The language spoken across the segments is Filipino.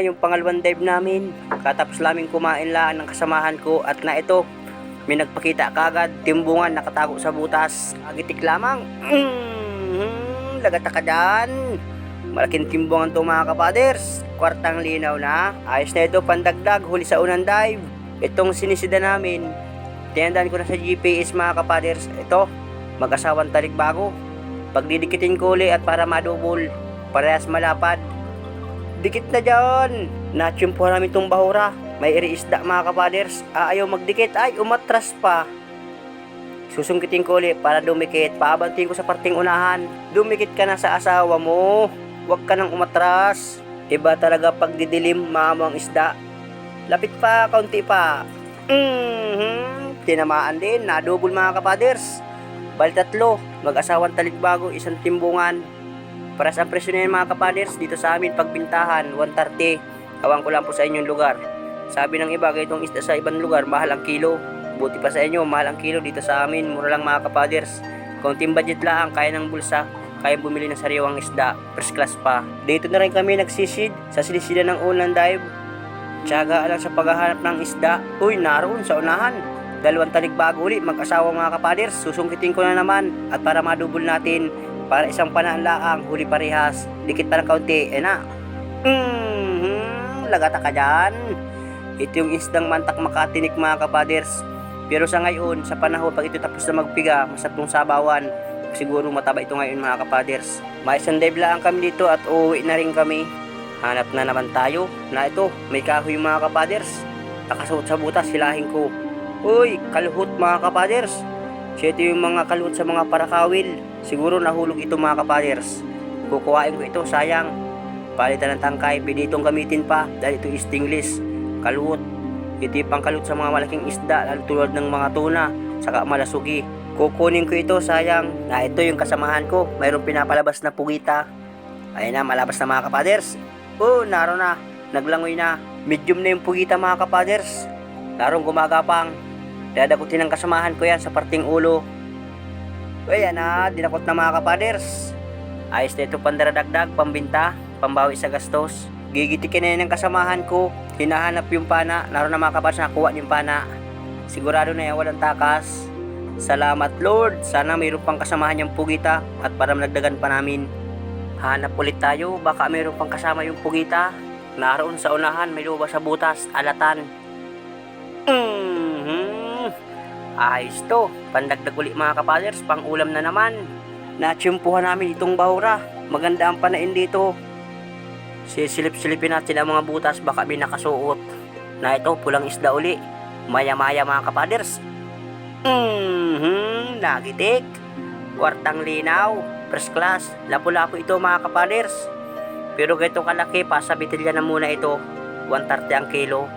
Yung pangalawang dive namin. Katapos namin kumain lang ng kasamahan ko at na ito, may nagpakita kagad, timbungan nakatago sa butas. Agitik lamang. Mm, lagata ka dyan. Malaking timbungan to mga kapaders. Kwartang linaw na. Ayos na ito pandagdag, huli sa unang dive. Itong sinisida namin, tinandaan ko na sa GPS mga kapaders. Ito, mag-asawang talikbago. Pagdidikitin ko uli at para madubol, parehas malapad. Dikit na dyan. Natsyumpo namin itong bahura. May iri isda mga kapaders. Ah, ayaw magdikit. Ay, umatras pa. Susungkitin ko ulit para dumikit. Paabantin ko sa parting unahan. Dumikit ka na sa asawa mo. Huwag ka nang umatras. Iba talaga pag didilim, maamang isda. Lapit pa, kaunti pa. Mhm. Tinamaan din. Nadubol mga kapaders. Bali tatlo. Mag-asawang talikbago, isang timbungan. Para sa presyo na yan, mga kapaders, dito sa amin pagbintahan, 130. Kawan ko lang po sa inyong lugar. Sabi ng iba, itong isda sa ibang lugar, mahal ang kilo. Buti pa sa inyo, mahal ang kilo dito sa amin. Mura lang mga kapaders. Konting budget lang, kaya ng bulsa. Kaya bumili ng sariwang isda, first class pa. Dito na rin kami nagsisid sa silisida ng unang dive. Tiyaga lang sa paghahanap ng isda. Uy, naroon sa unahan. Dalawang talikbago ulit, mag-asawa mga kapaders. Susungkitin ko na naman. At para madubol natin, para isang panaan laang, huli parehas. Dikit pa ng kaunti, eh na. Mm-hmm, lagata ka dyan. Ito yung isdang mantak makatinik mga kapaders. Pero sa ngayon, sa panahon, pag ito tapos na magpiga, masarap tong sabawan. Siguro mataba ito ngayon mga kapaders. May isang dive lang kami dito at uuwi na rin kami. Hanap na naman tayo na ito, may kahoy mga kapaders. Nakasuot sa butas, silahin ko. Uy, kaluhot mga kapaders. Siya ito yung mga kaluhot sa mga parakawil. Siguro nahulog ito mga kapaders. Kukuhain ko ito, sayang. Palitan ng tangkay, pwede itong gamitin pa dahil ito is stingless. Kaluhot. Ito yung pangkalut sa mga malaking isda, lalo tulad ng mga tuna, saka malasugi. Kukunin ko ito, sayang. Na ito yung kasamahan ko. Mayroong pinapalabas na pugita. Ayun na, malabas na mga kapaders. Oh, naro na. Naglangoy na. Medium na yung pugita mga kapaders. Larong gumagapang. Dadakutin ng kasamahan ko yan sa parting ulo. Ayan na, dinakot na mga kapaders. Ayos na ito pandaradagdag, pambinta, pambawi sa gastos. Gigitikin na yan ng kasamahan ko. Hinahanap yung pana. Naroon na mga kapaders, nakuha yung pana. Sigurado na yan, walang takas. Salamat Lord. Sana mayroon pang kasamahan yung pugita at para malagdagan pa namin. Hanap ulit tayo. Baka mayroon pang kasama yung pugita. Naroon sa unahan, may luba sa butas, alatan. Ayos to. Pandagdag ulit mga kapaders, pang ulam na naman. Natsyumpuhan namin itong bahura. Maganda ang panain dito. Sisilip-silipin natin ang mga butas, baka may nakasuot. Na ito, pulang isda uli. Maya-maya mga kapaders. Mhm, nagitik. Kwartang linaw. First class. Lapu-lapu ito mga kapaders. Pero ganito kalaki pa, sa bitilya na muna ito. 130 ang kilo.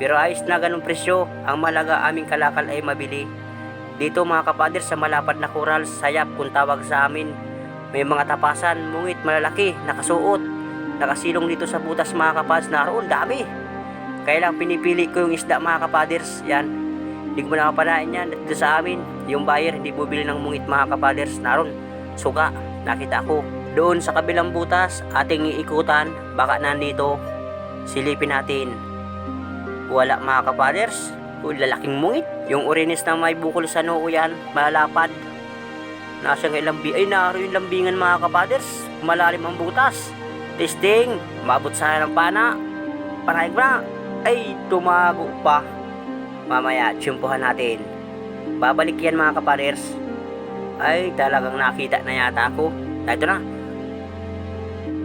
Pero ayos na ganun presyo. Ang malaga aming kalakal ay mabili. Dito mga kapaders sa malapad na coral, sayap kung tawag sa amin. May mga tapasan, mungit malalaki, nakasuot. Nakasilong dito sa butas mga kapaders, naroon dami. Kaya lang pinipili ko yung isda mga kapaders. Yan, hindi ko nakapanain yan dito sa amin. Yung buyer hindi bumili ng mungit mga kapaders. Naroon, suka, nakita ko. Doon sa kabilang butas, ating iikutan, baka nandito. Silipin natin. Wala mga kapaders. Uy, lalaking mungit. Yung urinis na may bukol sa noo yan, malalapad. Nasa nga ilang Ay, naro yung lambingan mga kapaders. Malalim ang butas. Testing. Maabot sana ng pana. Panayag na. Ay, tumago pa. Mamaya, tsyumpuhan natin. Babalik yan mga kapaders. Ay, talagang nakita na yata ako. Ito na.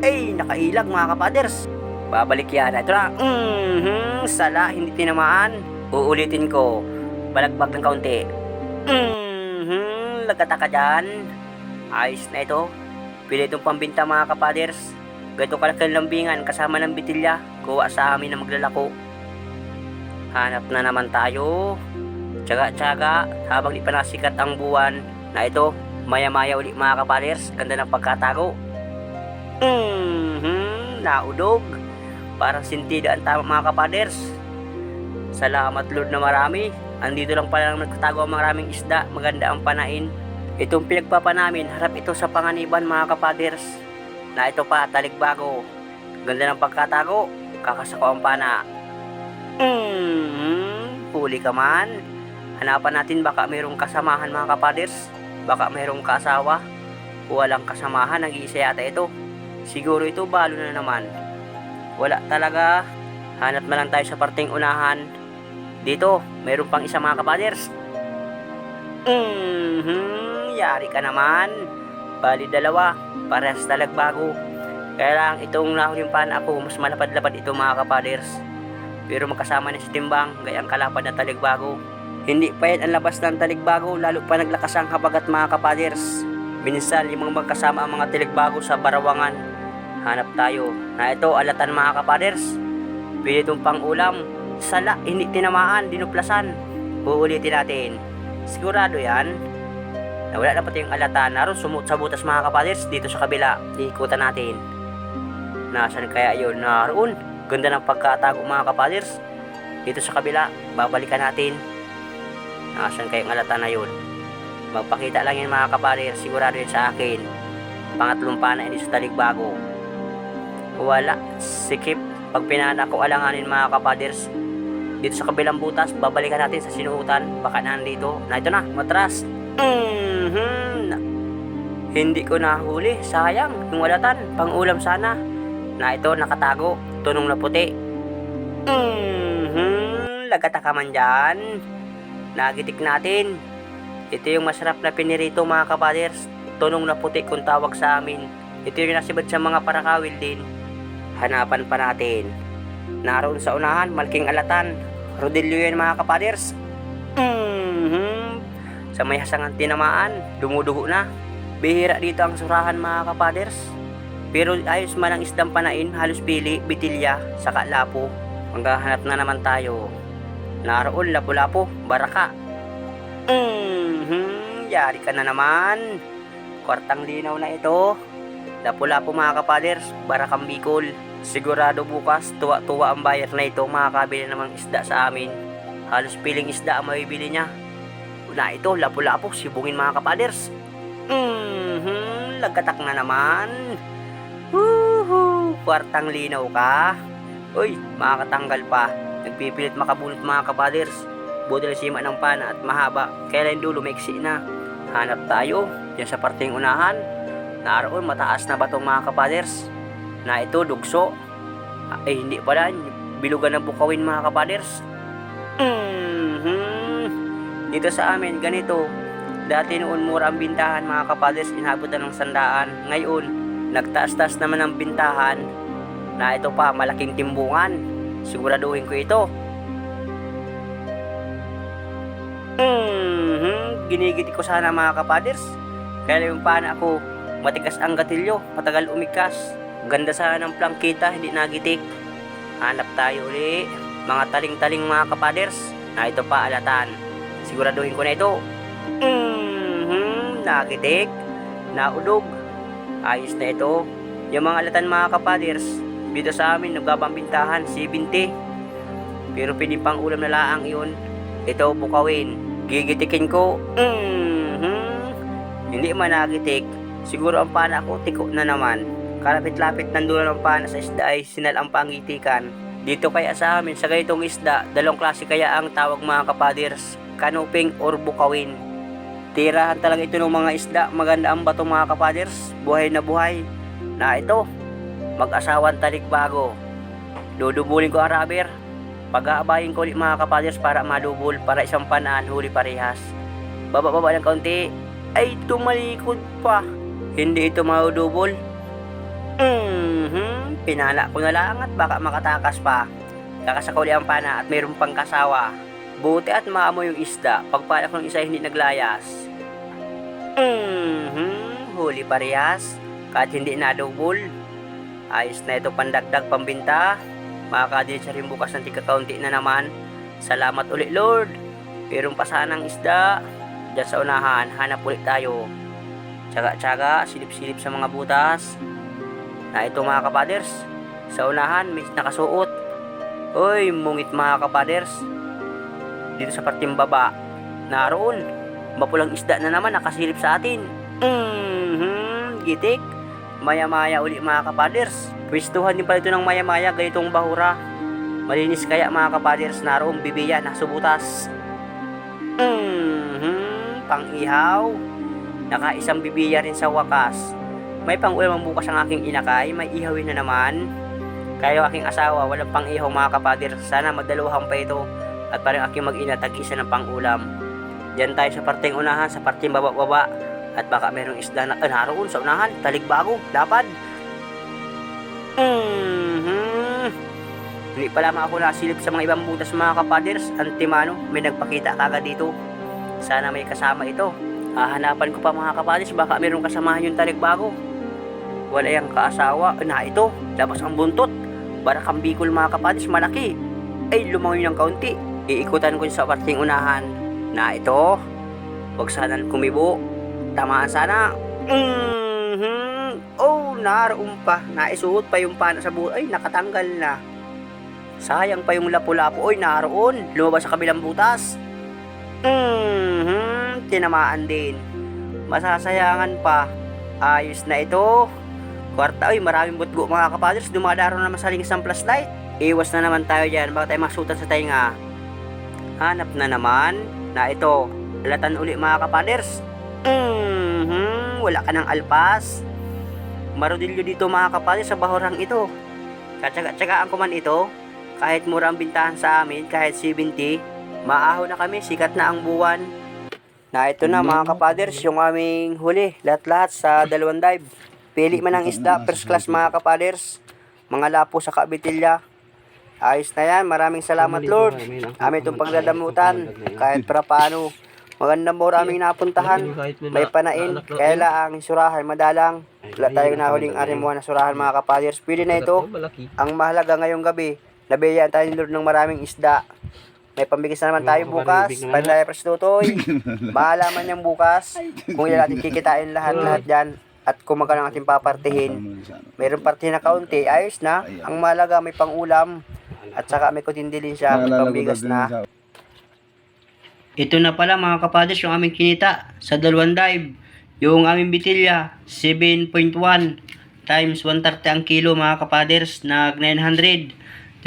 Ay, nakailag mga kapaders. Babalik yan. Ito na. Mhm, sala, hindi tinamaan. Uulitin ko. Balagbag ng kaunti. Mhm, lagata ka dyan. Ayos na ito. Pili itong pambinta mga kapaders. Ganito kalaki ang lambingan kasama ng bitilya. Kuha sa amin na maglalako. Hanap na naman tayo. Tsaga-tsaga habang di pa nasikat ang buwan na ito. Maya-maya ulit mga kapaders. Ganda ng pagkatago. Mhm, naudog. Parang sintida ang tama mga kapaders. Salamat Lord na marami. Andito lang pala nang nagtatago ang maraming isda. Maganda ang panain. Itong pinagpapa namin, harap ito sa panganiban mga kapaders. Na ito pa, talikbago. Ganda ng pagkatago. Kakasako ang pana. Mm, huli ka man. Hanapan natin baka mayroong kasamahan mga kapaders. Baka mayroong kasawa. Walang kasamahan, nag-iisa yata ito. Siguro ito balo na naman. Wala talaga. Hanap na lang tayo sa parteng unahan. Dito, mayroon pang isa mga kapaders. Mhm, yari ka naman. Bali dalawa, parehas talagbago. Kaya lang itong nahuling pan ako, mas malapad-lapad ito mga kapaders. Pero magkasama na si Timbang, gayang kalapad na taligbago. Hindi pa yan ang labas ng taligbago, lalo pa naglakas ang habagat mga kapaders. Minsan, limang magkasama ang mga taligbago sa barawangan. Hanap tayo. Na ito, alatan mga kapaders. Pwede itong pang ulam. Sala, hindi tinamaan, dinuplasan. Uulitin natin. Sigurado yan. Nawala na pati yung alatan. Naroon sumut sa butas mga kapaders dito sa kabila. Iikutan natin. Nasaan kaya yun? Naroon. Ganda ng pagkatago mga kapaders. Dito sa kabila. Babalikan natin. Nasaan kaya yung alatan na yun? Magpakita lang yan mga kapaders. Sigurado yun sa akin. Pangatlong pana hindi sa taligbago. Wala. Sikip. Pag pinana ko alanganin mga kapaders. Dito sa kabilang butas, babalikan natin sa sinuutan. Baka nandito. Na ito na, matras. Mhm. Hindi ko nahuli. Sayang. Yung walatan. Pang-ulam sana. Na ito, nakatago. Tunong na puti. Mhm. Lagata ka man dyan. Nagitik natin. Ito yung masarap na pinirito mga kapaders. Tunong na puti kung tawag sa amin. Ito yung nasibad sa mga parakawil din. Hanapan pa natin. Naroon sa unahan, malking alatan. Rodelio yan mga kapaders. Mhm. Sa may hasangan tinamaan, dumudugo na. Bihira dito ang surahan mga kapaders. Pero ayos man ang isdang panain, halos pili, bitilya, saka lapo. Maghahanap na naman tayo. Naroon, lapu-lapo, baraka. Mhm. Yari ka na naman. Kwartang linaw na ito. Lapu-lapo mga kapaders, barakang bikol. Sigurado bukas, tuwa-tuwa ang buyer na ito makakabili namang isda sa amin. Halos piling isda ang mabibili niya. Na ito, lapu-lapo, sibungin mga kapaders. Mhm, lagkatak na naman. Woohoo, kwartang linaw ka. Uy, makakatanggal pa. Nagpipilit makabulot mga kapaders. Lang sima ng pana at mahaba. Kaya lang dulo maiksi na. Hanap tayo. Yan sa parteng unahan. Naroon mataas na batong mga kapaders. Na ito dugso. Ah, Eh hindi pala. Bilugan ng bukawin mga kapaders. Mhm. Dito sa amin ganito. Dati noon mura ang bintahan mga kapaders. Inabutan ng sandaan. Ngayon, nagtaas-taas naman ang bintahan. Na ito pa malaking timbungan. Siguraduhin ko ito. Mhm. Ginigit ko sana mga kapaders. Kaya yung pana ako, matigas ang gatilyo, matagal umikas. Ganda sana ng plangkita, hindi nagitik. Hanap tayo uli. Mga taling-taling mga kapaders. Na ito pa alatan. Siguraduhin ko na ito. Mhm. Nagitik. Naudog. Ayos na ito. Yung mga alatan mga kapaders, dito sa amin nagbabambintahan 70. Pero pinipang ulam na laang iyon. Ito bukawin. Gigitikin ko. Mhm. Hindi man nagitik. Siguro ang pana ko tiko na naman. Kalapit-lapit nandun ang pana sa isda ay sinal ang pangitikan. Dito kaya sa amin sa ganitong isda, dalawang klase kaya ang tawag mga kapaders. Kanuping or bukawin. Tirahan talaga ito ng mga isda. Maganda ang bato mga kapaders. Buhay na buhay. Na ito, mag-asawan talikbago. Dudubulin ko ang rubber. Pag-aabayin ko ulit mga kapaders para madubol para isang panaan huli parehas. Baba-baba ng kaunti. Ay, tumalikod pa. Hindi ito maudubol. Mhm, pinala ko na lang at baka makatakas pa. Kakasakuli ang pana at mayroon pang kasawa. Buti at maamoy yung isda. Pagpala ko ng isa hindi naglayas. Mhm, huli parehas. Kahit hindi nadubol. Ayos na ito pandagdag pambinta. Makakadili sa rin bukas ng tika-kaunti na naman. Salamat ulit Lord. Meron pa sanang isda. Diyan sa unahan, hanap ulit tayo. Tsaga-tsaga, silip-silip sa mga butas. Na ito mga kapaders. Sa unahan, may nakasuot. Uy, mungit mga kapaders. Dito sa parting baba, naroon. Mapulang isda na naman nakasilip sa atin. Mhm, gitik. maya-maya uli mga kapaders. Pwistuhan din pala ito ng maya-maya ganitong bahura. Malinis kaya mga kapaders naroong bibiya na subutas. Mhm, pang-ihaw. Nakaisang bibiya rin sa wakas. May pang-ulam ang bukas ang aking inakay, may ihawin na naman. Yung aking asawa, walang pang-ihaw mga kapader. Sana madaluhan pa ito. At parang aking mag-ina, tag-isa ng pang-ulam. Diyan tayo sa parteng unahan, sa parteng baba-baba. At baka merong isda na, ah, naroon sa unahan, taligbago, lapad. Mhm. Hindi pa lamang ako nasilip sa mga ibang butas mga kapaders. Antimano, may nagpakita kagad dito. Sana may kasama ito. Hahanapan ko pa mga kapaders, baka merong kasamahan yung taligbago. Wala yung kaasawa. Na ito, labas ang buntot. Barakang bikol mga kapaders, malaki. Ay, lumangoy ng kaunti. Iikutan ko sa parting unahan. Na ito, wag sanang kumibo. Tamaan sana. Mhm. Oh, naroon pa. Naisuot pa yung pana sa buhay. Ay, nakatanggal na. Sayang pa yung lapu-lapu. Oy, naroon. Lumabas sa kabilang butas. Mhm. Tinamaan din. Masasayangan pa. Ayos na ito. Kwarta, oy, maraming butgo mga kapaders. Dumadaro naman sa lingis ng flashlight. Iwas na naman tayo dyan. Baka tayo masutan sa tainga. Hanap na naman na ito. Latan uli mga kapaders. Mhm. Wala ka ng alpas. Marodilyo dito mga kapaders sa bahurang ito. Katsaga-tsagaan ko man ito. Kahit mura ang bintahan sa amin, kahit 70, maaho na kami, sikat na ang buwan. Na ito na mga kapaders, yung aming huli, lahat-lahat sa dalawang dive. Pili man ang isda, first class mga kapaders. Mga lapo sa kabitilya. Ayos na yan, maraming salamat Lord. Amin itong pagdadamutan, kahit para paano. Magandang mo aming napuntahan. May panain, kaya lang surahan madalang. Wala tayong nahuling arimuan na surahan mga kapaders. Pwede na ito. Ang mahalaga ngayong gabi, nabiyaan tayo ni Lord ng maraming isda. May pambigis na naman tayo bukas. Pandaya Prestutoy. Mahalaman niyang bukas. Kung ilan natin kikitain lahat-lahat dyan. At kung magkano ang ating papartihin. Mayroong partihin na kaunti. Ayos na. Ang mahalaga may pang-ulam. At saka may kutindilin siya. May pambigas na. Ito na pala mga kapadres yung aming kinita sa dalawang dive. Yung aming bitilya, 7.1 times 130 ang kilo mga kapaders, nag 923.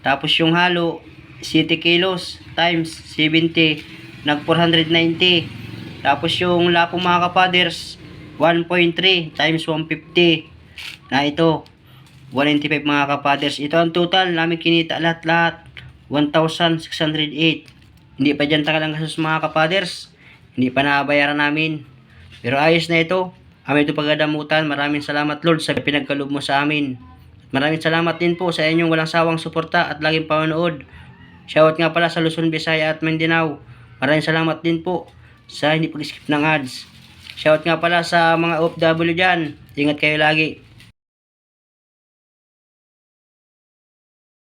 Tapos yung halo, 7 kilos times 70, nag 490. Tapos yung lapo mga kapaders, 1.3 times 150. Na ito, 195 mga kapaders. Ito ang total namin kinita lahat-lahat, 1,608. Hindi pa dyan tagal ang gastos mga kapaders. Hindi pa nabayaran namin. Pero ayos na ito. Amin ito pagdadamutan. Maraming salamat Lord sa pinagkaloob mo sa amin. Maraming salamat din po sa inyong walang sawang suporta at laging panonood. Shoutout nga pala sa Luzon, Visaya at Mindanao. Maraming salamat din po sa hindi pag-skip ng ads. Shoutout nga pala sa mga OFW dyan. Ingat kayo lagi.